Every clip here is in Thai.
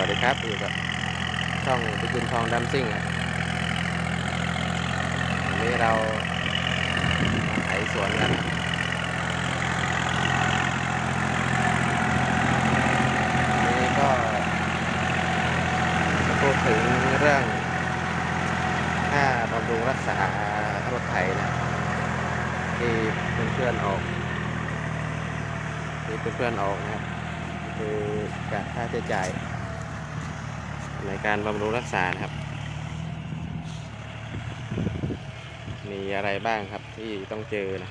วัสดีครับอยู่กับช่องพิจุนทองดัมซิ่งครับวันนี้เรามาไถสวนกันวันนี้ก็จะพูดถึงเรื่องค่าบำรุงรักษารถไถนะที่เพื่อนๆออกที่เพื่อนๆออกนะครับคือการค่าใช้จ่าย ในการบำรุงรักษานะครับ มีอะไรบ้างครับที่ต้องเจอนะ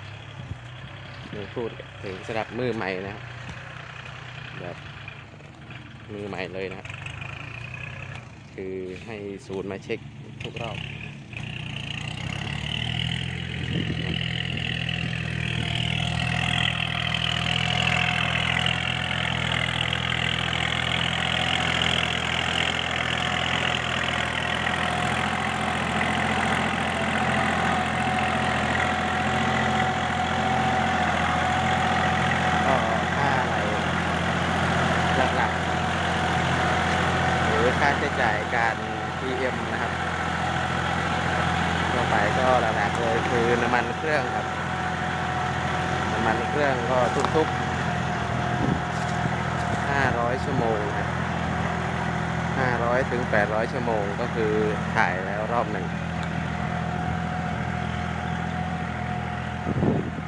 นี่พูดถึงสำหรับมือใหม่นะครับแบบมือใหม่เลยนะครับ คือให้ศูนย์มาเช็คทุกรอบ ก็ค่าอะไรหลักๆ หรือค่าใช้จ่ายการ PM นะครับทั่วไปก็หลักๆเลยคือน้ำมันเครื่องครับ น้ำมันเครื่องก็ทุกๆ 500 ชั่วโมงครับ500 ถึง 800 ชั่วโมงก็คือถ่ายแล้วรอบหนึ่ง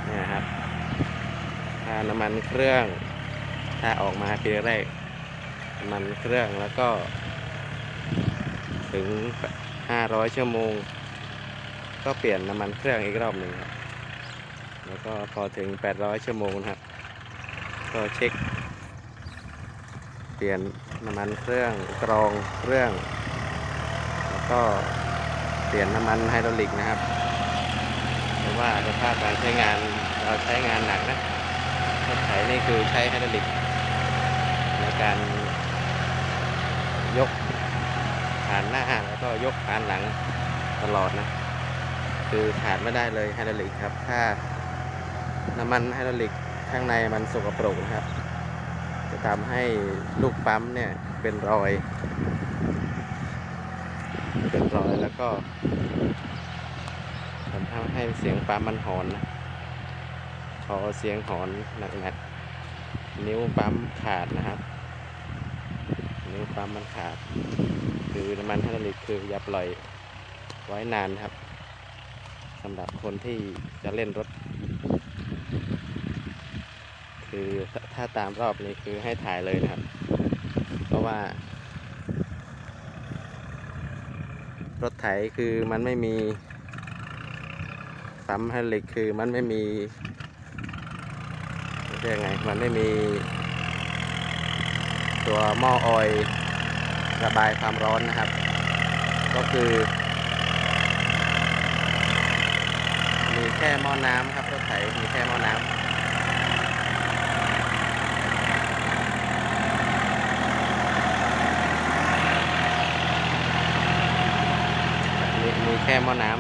เนี่ยครับค่าน้ำมันเครื่อง ถ้าออกมาปีแรก น้ำมันเครื่องแล้วก็ ถึง 500 ชั่วโมง ก็เปลี่ยนน้ำมันเครื่องอีกรอบหนึ่งครับ แล้วก็พอถึง 800 ชั่วโมงครับ ก็เช็ค เปลี่ยนน้ำมันเครื่องกรองเครื่อง แล้วก็เปลี่ยนน้ำมันไฮดรอลิกนะครับเพราะว่าสภาพการใช้งานเราใช้งานหนักนะรถไถนี่คือใช้ไฮดรอลิกในการยกานหน้าแล้วก็ยกผานหลังตลอดนะ คือขาดไม่ได้เลยไฮดรอลิกครับ ถ้าน้ำมันไฮดรอลิกข้างในมันสกปรกนะครับ จะทำให้ลูกปั๊มเนี่ยเป็นรอย เป็นรอยแล้วก็ทำให้เสียงปั๊มมันหอนนะพอเสียงหอนหนักๆนิ้วปั๊มขาดนะครับ นิ้วปั๊มมันขาด คือน้ำมันไฮดรอลิกคืออย่าปล่อยไว้นานครับสำหรับคนที่จะเล่นรถ คือถ้าถ้าตามรอบนี้คือให้ถ่ายเลยนะครับ เพราะว่า รถไถคือมันไม่มีปั๊มไฮดรอลิกคือมันไม่มีเรียกไงมันไม่มี ตัวหม้อออยระบายความร้อนนะครับ ก็คือ มีแค่หม้อน้ำครับรถไถมีแค่หม้อน้ำมีมีแค่หม้อน้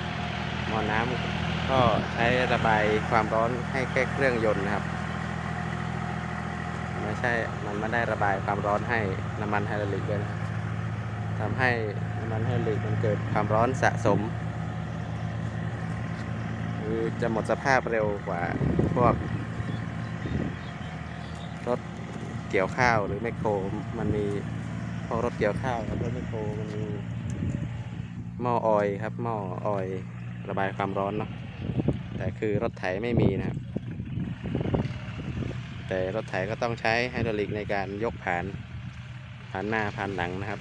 ำหม้อน้ำก็ใช้ระบายความร้อนให้แค่เครื่องยนต์นะครับ ช่มันไม่ได้ระบายความร้อนให้น้ำมันไฮดรอลิกด้วยนะครับทำให้น้ำมันไฮดรอลิกมันเกิดความร้อนสะสมคือจะหมดสภาพเร็วกว่าพวกรถเกี่ยวข้าวหรือแมคโครมันมีพวกรถเกี่ยวข้าวกับรถแมคโครมันมีหม้อออยครับหม้อออยระบายความร้อนเนาะแต่คือรถไถไม่มีนะครับ แต่รถไถก็ต้องใช้ไฮดรอลิกในการยกผ่านผ่านหน้าผ่านหลังนะครับ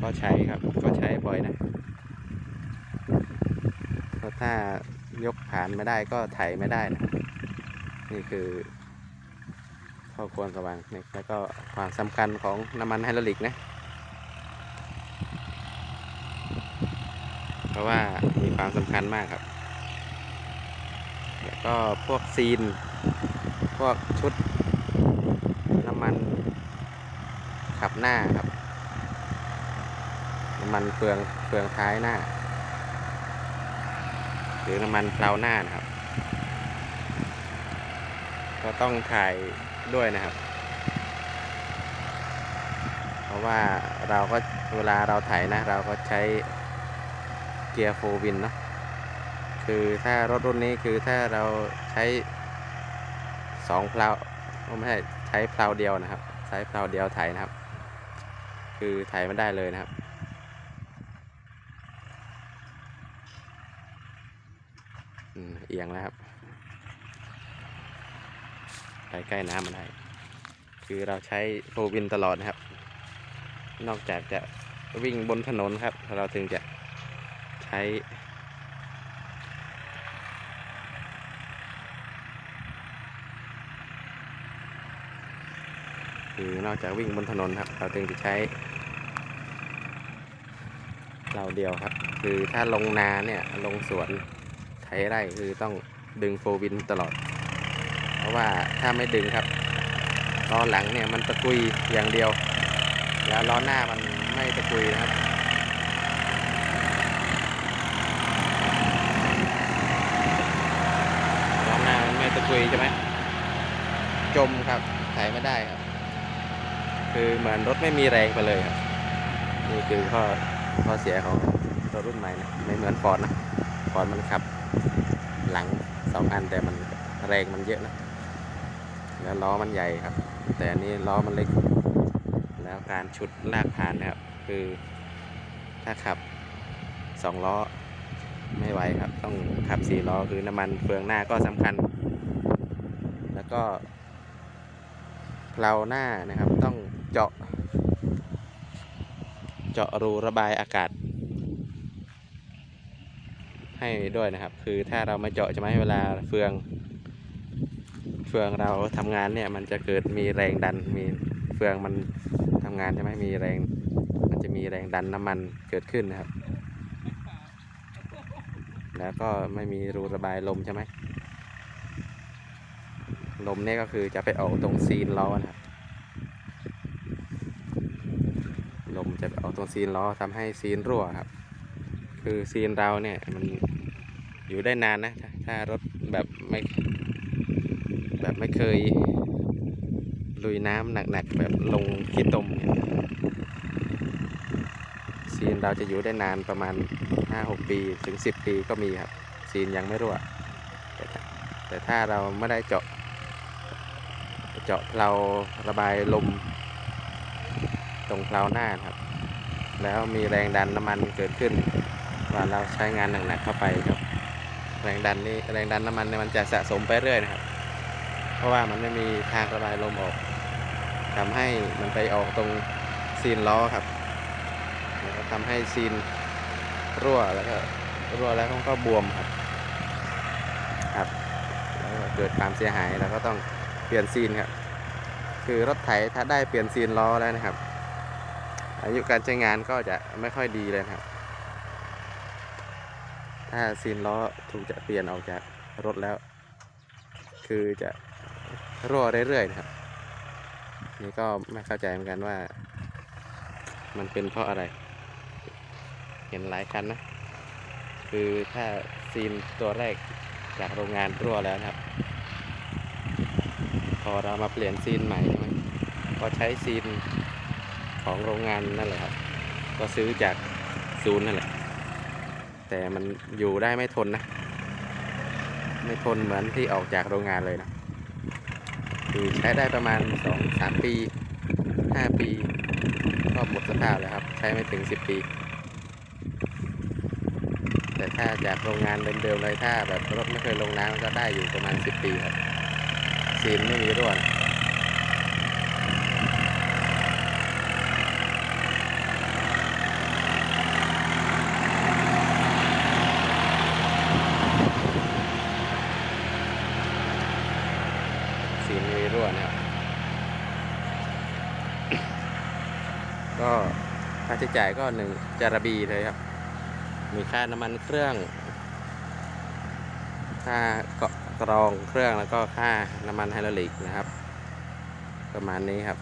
ก็ใช้ครับก็ใช้บ่อยนะเพราะถ้ายกผ่านไม่ได้ก็ไถไม่ได้นะนี่คือข้อควรระวังนะแล้วก็ความสำคัญของน้ำมันไฮดรอลิกนะเพราะว่ามีความสำคัญมากครับ แล้วก็พวกซีน พวกชุดน้ำมันขับหน้าครับ น้ำมันเฟืองเฟืองท้ายหน้า หรือน้ำมันเพลาหน้านะครับ ก็ต้องถ่ายด้วยนะครับ เพราะว่าเราก็เวลาเราไถนะเราก็ใช้เกียร์โฟวินเนาะคือถ้ารถรุ่นนี้คือถ้าเราใช้ สองเพลาไม่ใช่ใช้เพลาเดียวนะครับ ใช้เพลาเดียวไถนะครับ คือไถไม่ได้เลยนะครับ เอียงแล้วครับไปใกล้น้ำมันได้คือเราใช้โฟวินตลอดนะครับ นอกจากจะวิ่งบนถนนครับ เราถึงจะใช้ คือนอกจากวิ่งบนถนนครับ เราถึงจะใช้เราเดียวครับ คือถ้าลงนาเนี่ยลงสวนไถไร่คือต้องดึงโฟวินตลอด เพราะว่าถ้าไม่ดึงครับล้อหลังเนี่ยมันตะกุยอย่างเดียว แล้วล้อหน้ามันไม่ตะกุยนะครับล้อหน้ามันไม่ตะกุยใช่ไหมจมครับไถไม่ได้ครับ คือเหมือนรถไม่มีแรงไปเลยครับนี่คือข้อข้อเสียของรถรุ่นใหม่นะไม่เหมือนฟอร์ดนะฟอร์ดมันขับ หลังสองอันแต่มันแรงมันเยอะนะแล้วล้อมันใหญ่ครับ แต่อันนี้ล้อมันเล็ก แล้วการชุดลากผ่านนะครับ คือถ้าขับสองล้อไม่ไหวครับ ต้องขับสี่ล้อคือน้ำมันเฟืองหน้าก็สำคัญ แล้วก็เพลาหน้านะครับ ต้องเจาะ เจาะรูระบายอากาศ ให้ด้วยนะครับ คือถ้าเราไม่เจาะใช่ไหมเวลาเฟือง เฟืองเราทำงานเนี่ย มันจะเกิดมีแรงดันมีเฟืองมันทำงานใช่ไหมมีแรง มันจะมีแรงดันน้ำมันเกิดขึ้นนะครับ แล้วก็ไม่มีรูระบายลมใช่ไหมลมเนี่ยก็คือจะไปออกตรงซีนล้อนะครับ ลม จะไปออกตรงซีนล้อทำให้ซีนรั่วครับ คือซีนเราเนี่ยมันอยู่ได้นานนะ ถ้ารถแบบไม่แบบไม่เคยลุยน้ำหนักๆแบบลงขี้ตมเนี่ยซีนเราจะอยู่ได้นานประมาณ 5-6 ปีถึง 10 ปีก็มีครับ ซีนยังไม่รั่ว แต่ถ้าแต่ถ้าเราไม่ได้เจาะ เจาะเราระบายลมตรงเพลาหน้าครับ แล้วมีแรงดันน้ำมันเกิดขึ้นว่าเราใช้งานหนักๆเข้าไปครับ แรงดันนี่แรงดันน้ำมันเนี่ยมันจะสะสมไปเรื่อยนะครับ เพราะว่ามันไม่มีทางระบายลมออกทำให้มันไปออกตรงซีนล้อครับแล้วก็ทำให้ซีนรั่วแล้วก็รั่วแล้วมันก็บวมครับครับแล้วก็เกิดความเสียหายแล้วก็ต้องเปลี่ยนซีนครับคือรถไถถ้าได้เปลี่ยนซีนล้อแล้วนะครับ อายุการใช้งานก็จะไม่ค่อยดีเลยนะครับ ถ้าซีนล้อถูกจะเปลี่ยนออกจากรถแล้ว คือจะรั่วเรื่อยๆนะครับ นี่ก็ไม่เข้าใจเหมือนกันว่า มันเป็นเพราะอะไร เห็นหลายคันนะ คือถ้าซีนตัวแรกจากโรงงานรั่วแล้วนะครับ พอเรามาเปลี่ยนซีนใหม่ใช่ไหมก็ใช้ซีน ของโรงงานนั่นแหละครับ ก็ซื้อจากศูนย์นั่นแหละ แต่มันอยู่ได้ไม่ทนนะ ไม่ทนเหมือนที่ออกจากโรงงานเลยนะคือใช้ได้ประมาณสองสามปีห้าปีก็หมดสภาพแล้วครับ ใช้ไม่ถึงสิบปี แต่ถ้าจากโรงงานเดิมๆเลยถ้าแบบรถไม่เคยลงน้ำก็ได้อยู่ประมาณสิบปีครับซีนไม่มีรั่วนะซีนไม่มีรั่วนะครับ ก็ ค่าใช้จ่ายก็หนึ่งจารบีเลยครับ มีค่าน้ำมันเครื่อง ค่าเกาะกรองเครื่องแล้วก็ค่าน้ำมันไฮดรอลิกนะครับ ประมาณนี้ครับ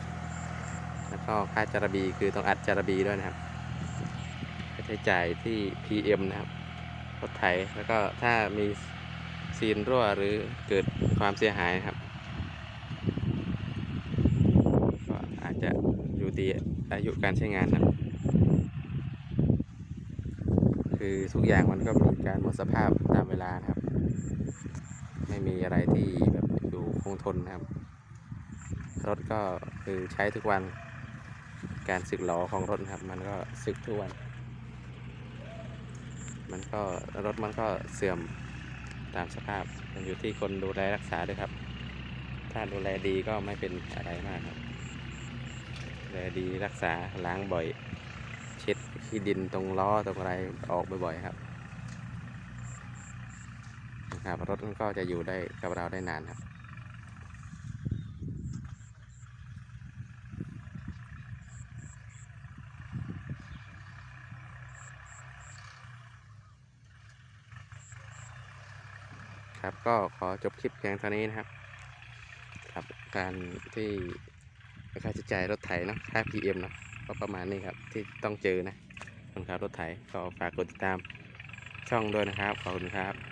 แล้วก็ค่าจารบีคือต้องอัดจารบีด้วยนะครับค่าใช้จ่ายที่ PM นะครับรถไถแล้วก็ถ้ามีซีนรั่วหรือเกิดความเสียหายครับ ก็อาจจะอยู่ที่อายุการใช้งานครับ คือทุกอย่างมันก็มีการหมดสภาพตามเวลานะครับ ไม่มีอะไรที่แบบอยู่คงทนนะครับ รถก็คือใช้ทุกวัน การสึกหลอของรถครับ มันก็สึกทุกวัน มันก็รถมันก็เสื่อมตามสภาพมันอยู่ที่คนดูแลรักษาด้วยครับ ถ้าดูแลดีก็ไม่เป็นอะไรมากครับดูแลดีรักษาล้างบ่อย ช็ดขี้ดินตรงล้อตรงอะไรออกบ่อยๆครับนะครับรถมันก็จะอยู่ได้กับเราได้นานครับครับก็ขอจบคลิปเพียงเท่านี้นะครับครับการที่ค่าใช้จ่ายรถไถเนอะค่า PM เนอะ ก็ประมาณนี้ครับที่ต้องเจอนะคนขับรถไถก็ฝากกดติดตามช่องด้วยนะครับขอบคุณครับ